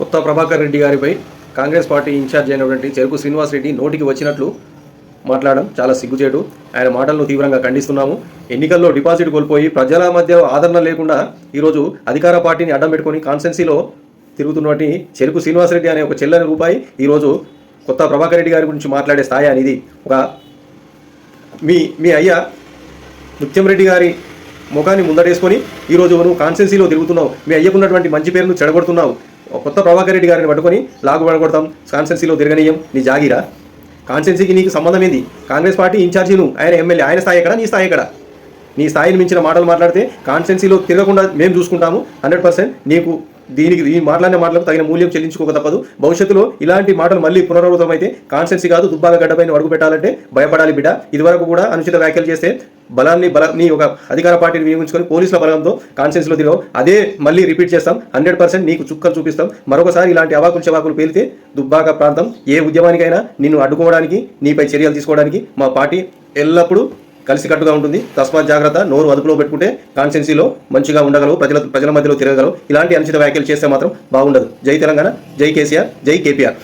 కొత్త ప్రభాకర్ రెడ్డి గారిపై Congress party incharge అయినటువంటి చెరుకు శ్రీనివాస్ రెడ్డి నోటికి వచ్చినట్లు మాట్లాడడం చాలా సిగ్గుచేటు. ఆయన మాటలను తీవ్రంగా ఖండిస్తున్నాము. ఎన్నికల్లో డిపాజిట్ కోల్పోయి ప్రజల మధ్య ఆదరణ లేకుండా ఈరోజు అధికార పార్టీని అడ్డం పెట్టుకొని కాన్స్టెన్సీలో తిరుగుతున్నటువంటి చెరుకు శ్రీనివాసరెడ్డి అనే ఒక చెల్లని రూపాయి ఈరోజు కొత్త ప్రభాకర్ రెడ్డి గారి గురించి మాట్లాడే స్థాయి అనేది ఒక మీ మీ అయ్యా ముత్యం రెడ్డి గారి ముఖాన్ని ముందడేసుకొని ఈరోజు నువ్వు కాన్సెన్సీలో తిరుగుతున్నావు. మీ అయ్యకున్నటువంటి మంచి పేరును చెడగొడుతున్నావు. కొత్త ప్రభాకర్ రెడ్డి గారిని పట్టుకొని లాగు పడగొడతాం. కాన్స్టెన్సీలో తిరగనీయం. నీ జాగిరా? కాన్స్టెన్సీకి నీకు సంబంధం ఏంది? కాంగ్రెస్ పార్టీ ఇన్ఛార్జి నువ్వు ఆయన ఎమ్మెల్యే ఆయన స్థాయి ఎక్కడ? నీ స్థాయి ఎక్కడ? నీ స్థాయిని మించిన మాటలు మాట్లాడితే కాన్స్టెన్సీలో తిరగకుండా మేము చూసుకుంటాము. హండ్రెడ్ పర్సెంట్ నీకు దీనికి ఈ మాట్లాడిన మాటలకు తగిన మూల్యం చెల్లించుకోక తప్పదు. భవిష్యత్తులో ఇలాంటి మాటలు మళ్ళీ పునరావృతం అయితే కాన్స్టెన్సీ కాదు దుబ్బాల గడ్డపైన అడుగు పెట్టాలంటే భయపడాలి బిడ్డ. ఇదివరకు కూడా అనుచిత వ్యాఖ్యలు చేస్తే బలాన్ని బలాన్ని ఒక అధికార పార్టీని వినియోగించుకొని పోలీసుల బలంతో కాన్సెన్స్లో తిరగవు. అదే మళ్ళీ రిపీట్ చేస్తాం. హండ్రెడ్ పర్సెంట్ నీకు చుక్కలు చూపిస్తాం. మరొకసారి ఇలాంటి అవాకులు చవాకులు పేలితే దుబ్బాక ప్రాంతం ఏ ఉద్యమానికైనా నిన్ను అడ్డుకోవడానికి నీపై చర్యలు తీసుకోవడానికి మా పార్టీ ఎల్లప్పుడూ కలిసికట్టుగా ఉంటుంది. తస్మాత్ జాగ్రత్త నోరు అదుపులో పెట్టుకుంటే కాన్స్టెన్సీలో మంచిగా ఉండగలవు ప్రజల ప్రజల మధ్యలో తిరగగలవు. ఇలాంటి అనుచిత వ్యాఖ్యలు చేస్తే మాత్రం బాగుండదు. జై తెలంగాణ జై కేసీఆర్ జై కేపీఆర్.